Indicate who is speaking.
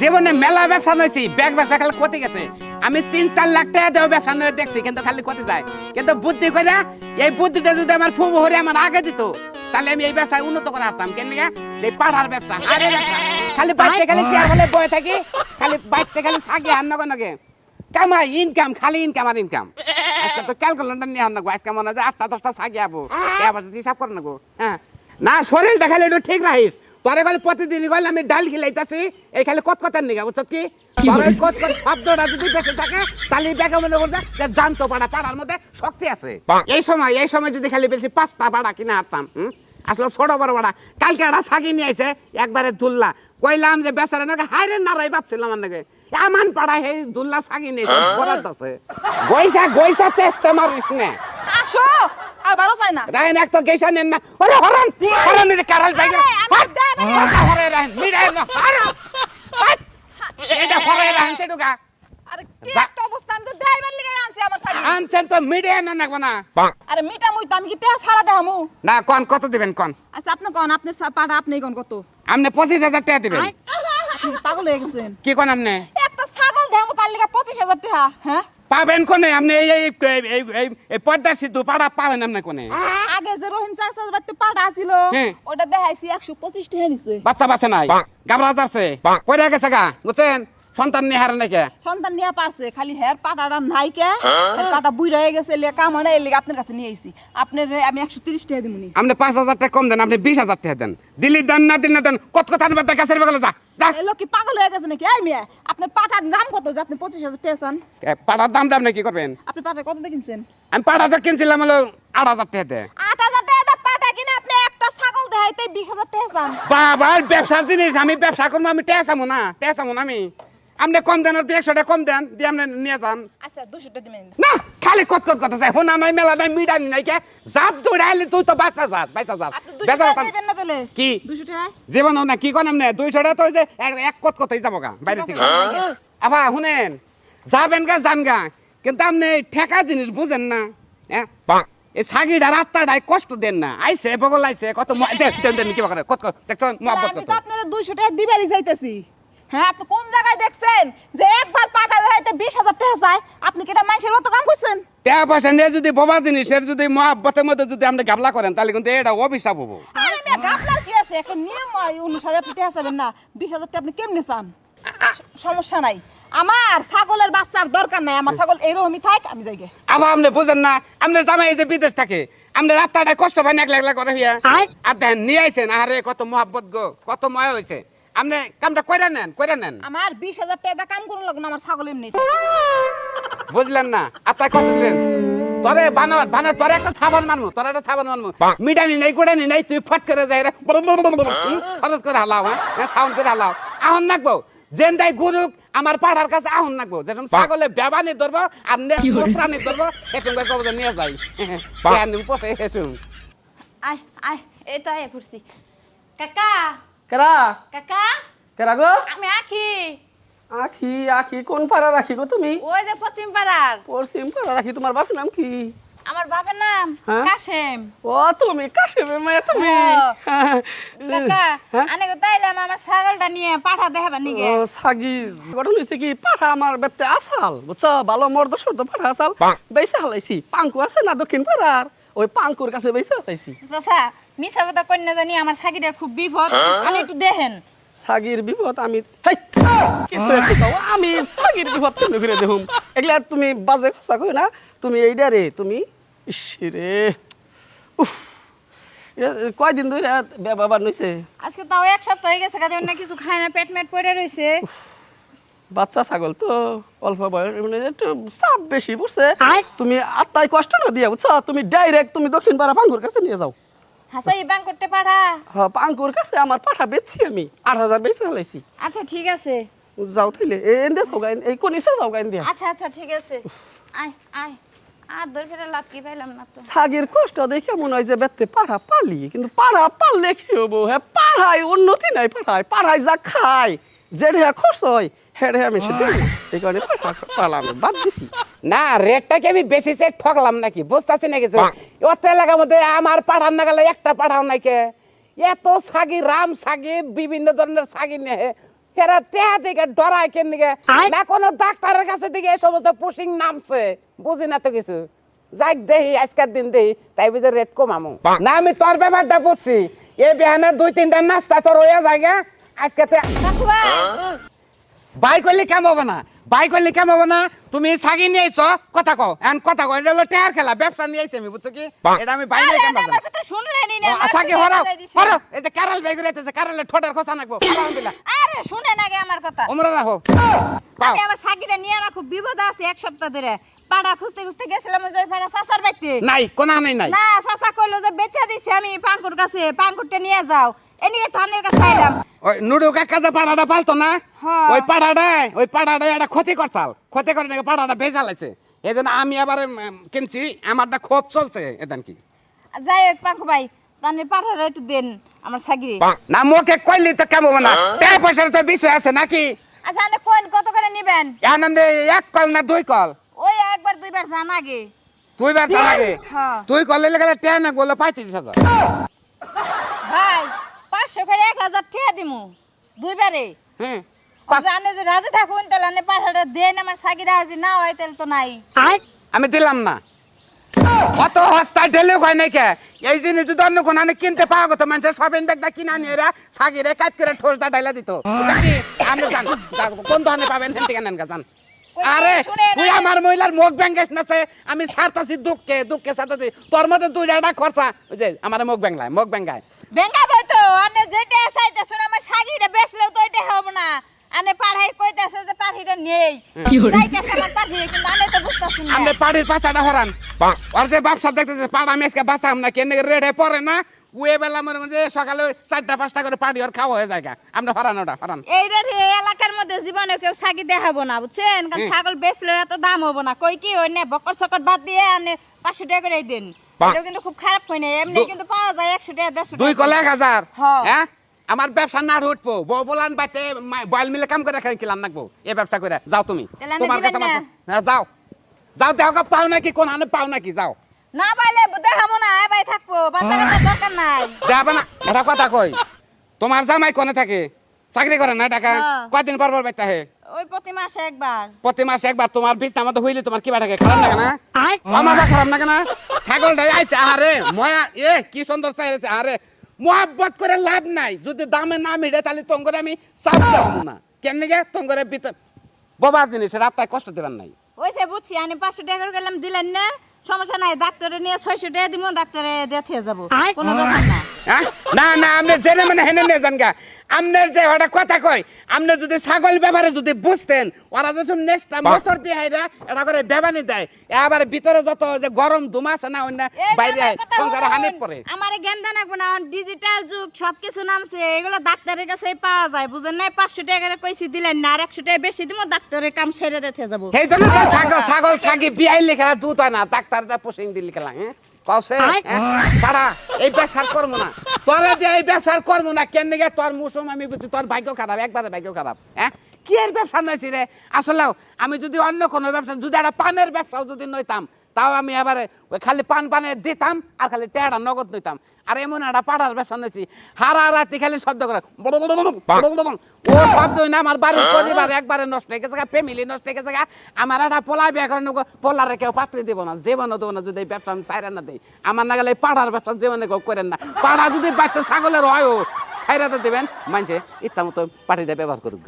Speaker 1: জীবনে মেলা ব্যবসা নইছি, ব্যাগ ব্যবসা খালি ক্ষতি গেছে। আমি তিন চার লাখ টাকা দেওয়া ব্যবসা নয় দেখছি, কিন্তু খালি ক্ষতি যায়। কিন্তু বুদ্ধি করে এই বুদ্ধিটা যদি আমার ফুবু হরে আমার আগে দিত, তাহলে আমি এই ব্যবসায় উন্নত করে আসতাম। কেন এই পাড়ার ব্যবসা, আরে খালি বাইতে খালি চেয়ার হলে বয়ে থাকি, খালি বাইতে খালি সাগে আর নগে নগে। কামাই ইনকাম খালি ইনকাম আর ইনকাম আজকে তো ক্যালকুলেটর নিয়ে নাগো আজকে মনে হয় আটটা দশটা সাগে আবো। হিসাব করে নাগো হ্যাঁ। না, শরীরটা খালি একটু ঠিক রাখিস। তোরে গেলে প্রতিদিন গেলে আমি ডাল খিলাইতাছি এই খালি কত কথার নিগা বুঝছ কি? তোর কত কত শব্দটা যদি বেঁচে থাকে তাহলে ব্যাগে মনে করছে যে জানতো পাড়া পাড়ার মধ্যে শক্তি আছে। এই সময় এই সময় যদি খালি বেশি পাঁচটা পাড়া কিনে আনতাম আসলে ছোট বড় পাড়া। কালকে একটা সাগি নিয়ে আইছে একবারে দুল্লা। কইলাম যে বেচারা নাকি হাইরে নারাই বাচ্ছিলাম আমার নাকি। এমন পাড়া সেই দুল্লা সাগি নিয়েছে বরাদ আছে। গইসা গইসা চেষ্টা মারিস না।
Speaker 2: আসো। আবারও চাই না।
Speaker 1: রায়ন এক তো গেইসা নেন না। ওরে হরন হরন রে কারাল বাইরে
Speaker 2: আরে, আমার দেবেন না।
Speaker 1: হরে রায়ন মিড়াই না হরন এটা হরে রায়ন সেটুকা
Speaker 2: আরে কি একটা অবস্থা আমি তো দেইবার লিগে আনছি আমার সাথে
Speaker 1: আনছেন তো মিডিয়া না নাকবো না।
Speaker 2: আরে মিটা মুই তো আমি কি টেহা ছাড়া দেহামু?
Speaker 1: না কোন কত দিবেন কোন?
Speaker 2: আচ্ছা আপনি কোন আপনি সা- আপনি কোন কত?
Speaker 1: আপনি পঁচিশ হাজার টাকা দিবেন।
Speaker 2: পাগল হয়ে গেছেন।
Speaker 1: কি কোন আপনি?
Speaker 2: একটা ছাগল দেহামু তার লিগে পঁচিশ হাজার টাকা হ্যাঁ?
Speaker 1: পাবেন কোনে? আপনি এই এই এই- এই পদ্মা সিদ্ধু পাড়া পাবেন আপনি কোনে?
Speaker 2: আগে যে রহিম চাষা বাড়িতে পাড়া
Speaker 1: ছিল
Speaker 2: ওটা দেখাইছি একশো পঁচিশ টাকা নিছে।
Speaker 1: বাচ্চা বাচ্চা নাই গাবরা যাচ্ছে। পড়ে গেছে গা বুঝছেন? সন্তান নিয়ে হারে নাকি?
Speaker 2: সন্তান নিয়ে পারছে খালি হের পাটাটা নাই কে হের পাটা বুইরা হয়ে গেছে লিয়ে কাম হয় না আপনার কাছে নিয়ে আইছি। আপনার আমি একশো তিরিশ টাকা দিমুনি
Speaker 1: আপনি পাঁচ হাজার টাকা কম দেন আপনি বিশ হাজার টাকা দেন। দিল্লি দেন না দিন না দেন কত কথা আনবার গাছের বেগলে যা
Speaker 2: লোক কি পাগল হয়ে গেছে নাকি? এই মেয়ে আপনার পাটার দাম কত যে আপনি পঁচিশ হাজার টাকা চান?
Speaker 1: এ, পাড়ার দাম দাম কি করবেন?
Speaker 2: আপনি পাটা কত দিয়ে কিনছেন?
Speaker 1: আমি পাড়াটা কিনছিলাম হলো আট হাজার টাকা
Speaker 2: আট হাজার টাকা পাটা কিনে আপনি একটা ছাগল দেখাইতে বিশ হাজার টাকা চান।
Speaker 1: বাবার ব্যবসার জিনিস আমি ব্যবসা করব আমি টেস আমো না টেস আমো না আমি। আপনি কম দেন আর একশো টাকা কম দেন দিয়ে আপনি নিয়ে যান।
Speaker 2: আচ্ছা দুশো টাকা দিবেন।
Speaker 1: না খালি কত কত কথা চাই হোনা নাই মেলা নাই মিডানি নাই কে? জাপ দৌড়াইলে তুই তো বাঁচা যাস বাঁচা যাস
Speaker 2: টাকা
Speaker 1: কথা-
Speaker 2: দিবেন না তাহলে?
Speaker 1: কি?
Speaker 2: দুশো টাকা?
Speaker 1: জীবন না কি কোন আপনি দুইশো টাকা তো যে এক- কত কতই যাব গা বাইরে থেকে। আবা শুনেন যাবেন গা যান গা। কিন্তু আপনি ঠেকা জিনিস বুঝেন না হ্যাঁ? এই সাগিটা রাত্তাটাই কষ্ট দেন না। আইসে বগল আইসে কত ম- দেন দেন কি করে কত কত দেখছ মহব্বত
Speaker 2: আমি
Speaker 1: কত?
Speaker 2: তো আপনার দুইশো টাকা দিবারই চাইতেছি। হ্যাঁ আপনি কোন জায়গায় দেখছেন? যে একবার পাটা দেখাইতে বিশ হাজার টাকা চাই আপনি কি এটা মানুষের মতো কাম করছেন?
Speaker 1: টাকা পয়সা নিয়ে যদি বোবা জিনিসের যদি মহাব্বতের মধ্যে যদি আপনি গাবলা করেন তাহলে কিন্তু এটা অভিশাপ হব।
Speaker 2: গাবলার কি আছে? একটা নিয়ম অনুসারে আপনি টাকা চাবেন না। বিশ হাজার টাকা আপনি কেমনে চান? সমস্যা নাই। আমার ছাগলের বাচ্চার দরকার নাই আমার ছাগল এরকমই থাক আমি যাই।
Speaker 1: আবার আপনি বুঝেন না আপনি জামাই যে বিদেশ থাকে আপনি রাস্তাটায় কষ্ট পান একলা একলা করে হইয়া আর দেখেন নিয়ে আইছেন আরে কত মহাব্বত গো কত ময় হয়েছে আপনি কামটা কইরা নেন কইরা নেন।
Speaker 2: আমার বিশ হাজার টাকা কাম করুন লাগবে না আমার ছাগল এমনি।
Speaker 1: বুঝলেন না? আপনার কত দিলেন। তরে বানর বানর তোরে একটা থাবান মানমু তোরে একটা থাবান মানমু মিডানি নাই গোড়ানি নাই তুই ফট করে যাই রে। খরচ করে হালাও হ্যাঁ? সাউন্ড করে হালাও। আহন নাকবো। যেন তাই গুরুক আমার পাড়ার কাছে আহন নাকবো। যেরকম ছাগলে বেবানি ধরবো আর নেত্রানি ধরবো এসম করে কবজে নিয়ে যাই। কেন পোষে এসুম
Speaker 3: আয় আয় এটা আয় ঘুরছি কাকা
Speaker 4: কেরা?
Speaker 3: কাকা?
Speaker 4: কেরা গো?
Speaker 3: আমি আখি।
Speaker 4: আখি আখি কোন পাড়া রাখি গো তুমি?
Speaker 3: ওই যে পশ্চিম পাড়ার।
Speaker 4: পশ্চিম পাড়া রাখি তোমার বাপের নাম কি?
Speaker 3: আমার বাবার নাম
Speaker 4: হ্যাঁ?
Speaker 3: কাশেম।
Speaker 4: ও তুমি কাশেমের মেয়ে তুমি।
Speaker 3: কাকা
Speaker 4: হ্যাঁ?
Speaker 3: আনে গো তাইলাম আমার ছাগলটা নিয়ে পাঠা দেখাবার নিগে।
Speaker 4: ও সাগি। ঘটনা হয়েছে কি পাঠা আমার বেতে আসাল বুঝছ? ভালো মর্দ সদ্য পাঠা আসাল। বেসে হালাইছি। পাঙ্কু আছে না দক্ষিণ পাড়ার? ওই পাঙ্কুর কাছে বেসে হালাইছি।
Speaker 3: চাচা মিছা কথা কন্যা জানি আমার ছাগিটার খুব বিপদ। আমি একটু দেখেন।
Speaker 4: সাগির বিপদ আমি আমি সাগির বিপদ কেন করে দেখুম? এগুলা তুমি বাজে কথা কই না তুমি এইটা রে তুমি ইসরে উফ! কয়দিন ধরে ব্যবহার নইছে?
Speaker 3: আজকে তাও এক সপ্তাহ হয়ে গেছে কাদের না কিছু খায় না পেট মেট পড়ে রয়েছে
Speaker 4: বাচ্চা ছাগল তো অল্প বয়স মানে একটু চাপ বেশি পড়ছে। তুমি আত্মায় কষ্ট না দিয়া বুঝছ? তুমি ডাইরেক্ট তুমি দক্ষিণ পাড়া পাঙ্কুর কাছে নিয়ে যাও।
Speaker 3: হাসাই বাং করতে পাঠা
Speaker 4: হ্যাঁ পাঙ্কুর কাছে আমার পাঠা বেচছি আমি। আট হাজার বেচে হালাইছি
Speaker 3: আচ্ছা ঠিক আছে।
Speaker 4: যাও তাইলে এন্দে যাও গাইন এই কোনিসে যাও গাইন দিয়া
Speaker 3: আচ্ছা আচ্ছা ঠিক আছে। আয় আয়। আর দর ফেরা লাভ কি পাইলাম না তো?
Speaker 4: ছাগির কষ্ট দেখে মনে হয় যে বেতে পাড়া পালি কিন্তু পাড়া পারলে কি হব? হ্যাঁ পাড়ায় উন্নতি নাই পাড়ায় পাড়ায় যা খায় যে রেহা খরচ হয় হ্যাঁ আমি সে দিই না। এই কারণে পালাম বাদ দিছি।
Speaker 1: না রেটটাকে আমি বেশি সে ঠকলাম নাকি? বুঝতেছি নাকি অত এলাকার মধ্যে আমার পাঠান না গেলে একটা পাঠাও নাই কে? এত সাগি রাম সাগি বিভিন্ন ধরনের সাগি নিয়ে এরা টেহা দিকে ডরায় কেন দিকে? না কোনো ডাক্তারের কাছে দিকে এই সমস্ত পুশিং নামছে। বুঝি না তো কিছু। যাক দেহি আজকের দিন দেহি তাই বুঝে রেট কমামু। না আমি তোর ব্যাপারটা বুঝছি। এ বিহানে দুই তিনটা নাস্তা তোর হইয়া জায়গা আজকে বাই করলে কেমন হবে না? বাই করলে কেমন হবে না? তুমি সাগি নিয়ে আইছো কথা কও। এন কথা কও এটা হলো টেয়ার খেলা ব্যবসা নিয়ে আইছি আমি বুঝছ কি? এটা আমি বাই নিয়ে কেমন
Speaker 3: আমার কথা শুনলেনই না
Speaker 1: থাকি
Speaker 3: শুনে
Speaker 1: হরাও। হরাও এই যে কারাল বাই করে রইতেছে কারালে ঠোঁটার কথা নাকবো আলহামদুলিল্লাহ।
Speaker 3: আরে শুনেন আগে আমার কথা।
Speaker 1: ওমরা রাখো।
Speaker 3: আমি আমার সাগিটা নিয়ে আমার খুব বিপদ আছে এক সপ্তাহ ধরে। পাড়া খুঁজতে খুঁজতে গেছিলাম ওই যে পাড়া চাচার বাড়িতে।
Speaker 1: নাই কোনা নাই নাই।
Speaker 3: না চাচা কইলো যে বেচা দিছে আমি পাঙ্কুর কাছে পাঙ্কুরটা নিয়ে যাও। এ নিয়ে থানের কাছে আইলাম।
Speaker 1: ওই নুডু কাকা যে পাড়াটা পালতো না
Speaker 3: হ্যাঁ।
Speaker 1: ওই পাড়াটায় ওই পাড়াটায় একটা ক্ষতি করছাল ক্ষতি করে নাকি পাড়াটা ভেজা লাগছে এই জন্য আমি আবার কিনছি আমারটা খুব চলছে এদান কি।
Speaker 3: যাই হোক পাঙ্কু ভাই তানের পাঠাটা একটু দেন আমার সাগিরে
Speaker 1: না মোকে কইলি তো কেমন না? টাকা পয়সার তো বিষয় আছে নাকি?
Speaker 3: আচ্ছা আপনি কোন কত করে নেবেন?
Speaker 1: আনন্দে এক কল না দুই কল?
Speaker 3: দুইবার জান আগে।
Speaker 1: তুই বার লাগে
Speaker 3: হ্যাঁ।
Speaker 1: তুই কলে গেলে টেন না বলল পঁয়ত্রিশ হাজার।
Speaker 3: ভাই পাঁচশো করে এক হাজার ঠেয়া দিমু দুইবারে।
Speaker 1: হ্যাঁ
Speaker 3: জানে যে রাজি থাকুন তাহলে আপনি পাঠাটা দেন আমার সাগিরা হাজি না হয় তাহলে তো নাই।
Speaker 1: আমি দিলাম না। কত হস্তা ঢেলে হয় নাই কে? এই জিনিস যদি অন্য কোনো আনে কিনতে পাওয়া গত মানুষের শপিং ব্যাগটা কিনা নিয়ে এরা সাগিরে কাজ করে ঠোসটা ডাইলা দিত। আমি জান কোন দোকানে পাবেন থেকে নেন গা, জান। আরে তুই আমার মহিলার মুখ ব্যাঙ্গেস নাছে আমি ছাড়তাছি দুঃখে দুঃখে ছাড়তাছি। তোর মধ্যে দুই একটা খরচা। ওই যে আমার মুখ ব্যাংলায় মুখ ব্যাঙ্গায়
Speaker 3: তো আনে যেটা চাইতে শুনে আমার সাগিটা বেচলেও তো এটা হবে না। আনে পাঠাই কইতাছে যে পাঠিটা নেই। যাইতেছে আমার পাঠি কিন্তু আনে তো বুঝতাছি না।
Speaker 1: আমি পাড়ির পাশাটা হরান। ওর যে ব্যবসা দেখতেছে পাড়া মেসকে বাঁচাম না কেন রেডে পরে না? উয়ে বেলা মনে মনে সকালে চারটা পাঁচটা করে পাড়ি ওর খাওয়া হয়ে যায় গা। আমরা হরান ওটা হরান।
Speaker 3: এইটা এই এলাকার মধ্যে জীবনে কেউ সাগি দেখাবো না বুঝছেন? কারণ ছাগল বেচলে এত দাম হব না। কই কি ওই নে বকর সকর বাদ দিয়ে আনে পাঁচশো টাকা করে দিন। কিন্তু খুব খারাপ হয় না এমনি কিন্তু পাওয়া যায় একশো টাকা দেড়শো
Speaker 1: দুই কলে এক হাজার?
Speaker 3: হ্যাঁ।
Speaker 1: হ্যাঁ? আমার ব্যবসা না উঠবো। বউ বলান বাইতে বয়েল মিলে কাম করে খাই কিলাম নাকবো। এই ব্যবসা করে যাও তুমি। তোমার
Speaker 3: না?
Speaker 1: হ্যাঁ যাও। যাও দেখো পাও নাকি কোন আনে পাও নাকি যাও।
Speaker 3: না পাইলে দেখাবো না ভাই থাকব বাচ্চা কাচ্চার দরকার নাই।
Speaker 1: দেখাবে না এটা কথা কই। তোমার জামাই কোনে থাকে? চাকরি করে না টাকা
Speaker 3: হ্যাঁ।
Speaker 1: কয়দিন পর পর বাইতে হে
Speaker 3: ওই প্রতি মাসে একবার।
Speaker 1: প্রতি মাসে একবার তোমার বিছনা মতো হইলে তোমার কি বাটাকে খারাপ লাগে না? আমার বা খারাপ লাগে না? ছাগলটাই আইছে আরে ময়া এ কি সুন্দর চাইছে আরে মোহাব্বত করে লাভ নাই যদি দামে না মিলে তাহলে তোর আমি চাপ দেবো না। কেমনি গে? তোর ভিতর বাবা জিনিস রাস্তায় কষ্ট দেবেন নাই।
Speaker 3: ওই সে বুঝছি আমি পাঁচশো টাকা গেলাম দিলেন না? সমস্যা নাই ডাক্তারে নিয়ে ছয়শো টাকা দিব ডাক্তারে দেখে যাব। কোনো ব্যাপার না?
Speaker 1: না না আপনি জেনে মানে হেনে নিয়ে যান গা। আপনার যে ওটা কথা কয় আপনি যদি ছাগল ব্যাপারে যদি বুঝতেন ওরা যখন নেক্সট বছর দিয়ে হাইরা এটা করে বেবানি দেয়। এবার ভিতরে যত যে গরম ধুমা আছে না অন্য বাইরে
Speaker 3: আমার
Speaker 1: সংসারে। হানিফ পড়ে
Speaker 3: আমারে জ্ঞান রাখব না ডিজিটাল যুগ সবকিছু নামছে এগুলো ডাক্তারের কাছে পাওয়া যায় বুঝেন নাই? পাঁচশো টাকা করে কইছি দিলেন না আর একশো টাকা বেশি দিব ডাক্তারের কাম সেরে দেখে যাব।
Speaker 1: সেই জন্য তো ছাগল ছাগল ছাগি বিয়াই লিখা দুধ হয় না ডাক্তার যা পুষিং দিল লিখলাম হ্যাঁ? কসে তারা এই ব্যবসা করব না। তোরা যে এই ব্যবসা করব না কেন গে তোর মৌসুম আমি বুঝি তোর ভাগ্য খারাপ একবারে ভাগ্য খারাপ হ্যাঁ? কি এর ব্যবসা নয় রে? আসলে আমি যদি অন্য কোনো ব্যবসা যদি একটা পানের ব্যবসাও যদি নইতাম তাও আমি এবারে ওই খালি পান পানে দিতাম আর খালি টেড়া নগদ নিতাম আর এমন একটা পাড়ার ব্যবসা নিয়েছি হারা রাতি খালি শব্দ করে। ও শব্দ না আমার বাড়ির পরিবার একবারে নষ্ট হয়ে গেছে ফ্যামিলি নষ্ট হয়ে গেছে। আমার একটা পোলা বিয়ে করে নেব, পোলারে কেউ পাত্রি দেবো না, জীবনও দেবো না যদি এই ব্যবসা আমি সাইরা না দিই আমার না গেলে পাড়ার ব্যবসা জীবনে কেউ করেন না পাড়া যদি বাচ্চা ছাগলের হয়, ও সাইরাতে দেবেন মানছে ইচ্ছা মতো পাটিটা ব্যবহার করুক